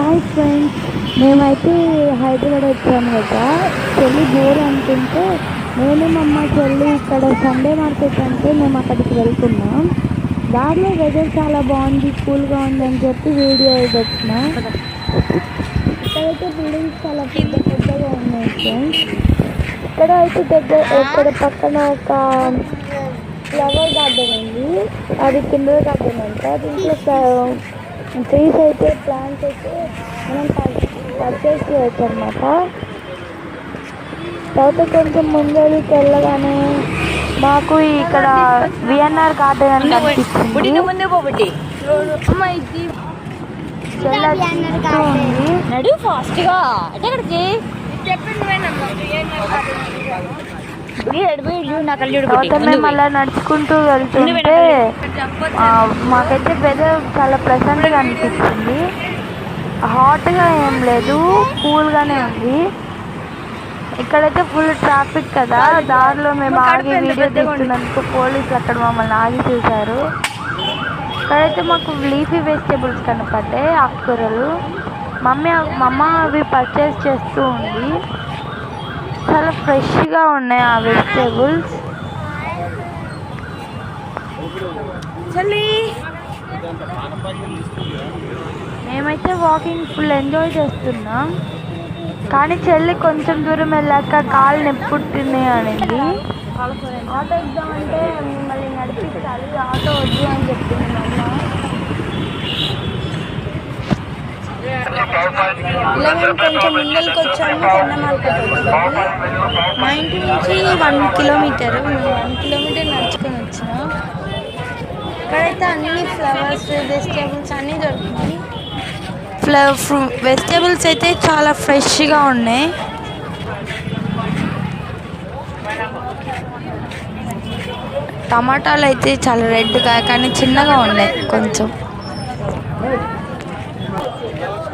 Hi friends మేమైతే హైదరాబాద్ వచ్చాము కదా. చెల్లి బోర్ అనుకుంటే నేను మమ్మ చెల్లి ఇక్కడ సండే మార్కెట్ అంటే మేము అక్కడికి వెళ్తున్నాం. దారిలో వెదర్ చాలా బాగుంది కూల్గా ఉంది అని చెప్పి వీడియో పెట్టిన. ఇక్కడైతే బిల్డింగ్స్ చాలా పెద్ద పెద్దగా ఉన్నాయి ఫ్రెండ్స్ ఇక్కడ అయితే దగ్గర ఇక్కడ పక్కన ఒక ఫ్లవర్ గార్డెన్ ఉంది. అది కింద గార్డెన్ అంట. దీంట్లో ట్రీస్ అయితే ప్లాంట్స్ అయితే మనం పర్చేస్ చేయొచ్చు అనమాట తర్వాత కొంచెం ముందరికి వెళ్ళగానే మాకు ఇక్కడ విఎన్ఆర్ గార్డెన్ అని కనిపించింది ముందే పోబట్టి అమ్మ ఇది చాలా చిన్నగా ఉంది. నడు ఫాస్ట్గా. అంటే అక్కడికి అల్లుడు తర్వాత మేము అలా నడుచుకుంటూ వెళ్తుంటే మాకైతే వెదర్ చాలా ప్లెజెంట్గా అనిపించింది హాట్గా ఏం లేదు కూల్గానే ఉంది. ఇక్కడైతే ఫుల్ ట్రాఫిక్ కదా దారిలో మేము ఆగి వీడియో తీస్తున్నందుకు పోలీసులు అక్కడ మమ్మల్ని ఆగి చూశారు. ఇక్కడైతే మాకు లీఫీ వెజిటేబుల్స్ కనపడ్డాయి ఆకుకూరలు. మమ్మీ మా అమ్మ అవి పర్చేస్ చేస్తూ ఉంది. చాలా ఫ్రెష్గా ఉన్నాయి ఆ వెజిటేబుల్స్. చల్లి. మేమైతే వాకింగ్ ఫుల్ ఎంజాయ్ చేస్తున్నాం. కానీ చెల్లి కొంచెం దూరం వెళ్ళాక కాళ్ళు నొప్పుట్టింది అనింది. ఆటో ఎక్దామంటే మిమ్మల్ని నడిపించాలి ఆటో వద్దు అని చెప్పింది మా అమ్మ ఇలా మేము కొంచెం ముందరికి వచ్చాము చెన్న మార్కెట్ మా ఇంటి నుంచి వన్ కిలోమీటర్ మేము వన్ కిలోమీటర్ నడుచుకొని వచ్చినాం. ఇక్కడైతే అన్ని ఫ్లవర్స్ వెజిటేబుల్స్ అన్నీ దొరుకుతాయి ఫ్ల వెజిటేబుల్స్ అయితే చాలా ఫ్రెష్గా ఉన్నాయి. టమాటాలు అయితే చాలా రెడ్గా కానీ చిన్నగా ఉన్నాయి కొంచెం.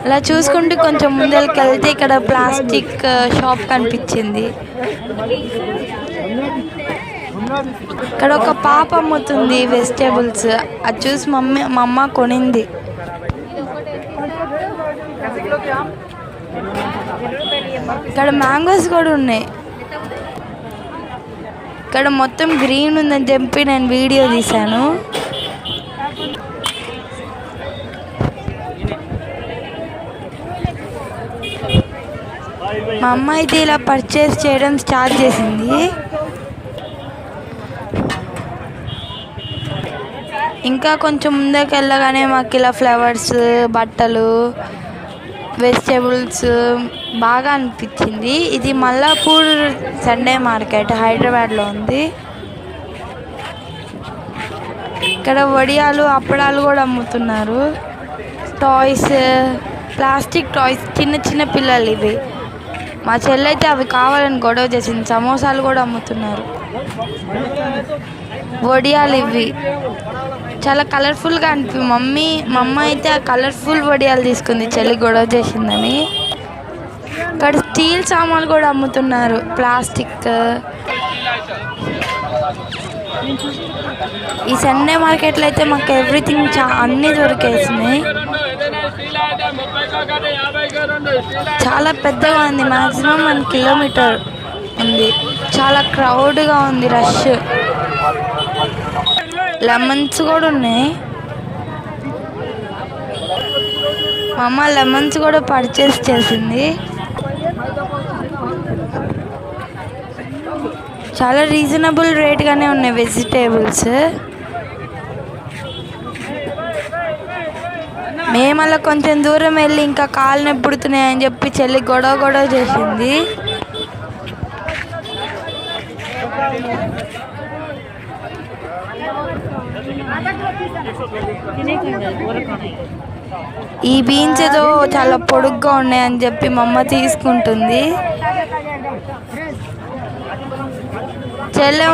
అలా చూసుకుంటూ కొంచెం ముందరికి వెళ్తే ఇక్కడ ప్లాస్టిక్ uh, షాప్ కనిపించింది. ఇక్కడ ఒక పాప అమ్ముతుంది వెజిటేబుల్స్. అది చూసి మమ్మీ మా అమ్మ కొనింది. ఇక్కడ మ్యాంగోస్ కూడా ఉన్నాయి. ఇక్కడ మొత్తం గ్రీన్ ఉందని చెప్పి నేను వీడియో తీశాను. మా అమ్మ అయితే ఇలా పర్చేస్ చేయడం స్టార్ట్ చేసింది. ఇంకా కొంచెం ముందుకు వెళ్ళగానే మాకు ఇలా ఫ్లవర్స్ బట్టలు వెజిటేబుల్స్ బాగా అనిపించింది. ఇది మల్లాపూర్ సండే మార్కెట్ హైదరాబాద్లో ఉంది. ఇక్కడ వడియాలు అప్పడాలు కూడా అమ్ముతున్నారు. టాయ్స్ ప్లాస్టిక్ టాయ్స్ చిన్న చిన్న పిల్లలు ఇవి. మా చెల్లైతే అవి కావాలని గొడవ చేసింది. సమోసాలు కూడా అమ్ముతున్నారు. వడియాలు ఇవి చాలా కలర్ఫుల్గా అనిపి మమ్మీ మా అమ్మ అయితే ఆ కలర్ఫుల్ వడియాలు తీసుకుంది. చెల్లి గొడవ చేసిందని. ఇక్కడ స్టీల్ సామాన్లు కూడా అమ్ముతున్నారు. ప్లాస్టిక్. ఈ సండే మార్కెట్లో అయితే మాకు ఎవ్రీథింగ్ చా అన్నీ దొరికేసినాయి. చాలా పెద్దగా ఉంది. మ్యాక్సిమం వన్ కిలోమీటర్ ఉంది. చాలా క్రౌడ్గా ఉంది రష్ లెమన్స్ కూడా ఉన్నాయి. మా అమ్మ లెమన్స్ కూడా పర్చేస్ చేసింది. చాలా రీజనబుల్ రేట్గానే ఉన్నాయి వెజిటేబుల్స్ మేము అలా కొంచెం దూరం వెళ్ళి ఇంకా కాలు నొప్పుడుతున్నాయి అని చెప్పి చెల్లి గొడవ గొడవ చేసింది. ఈ బీన్స్ ఏదో చాలా పొడుగ్గా ఉన్నాయని చెప్పి మా అమ్మ తీసుకుంటుంది. చెల్లె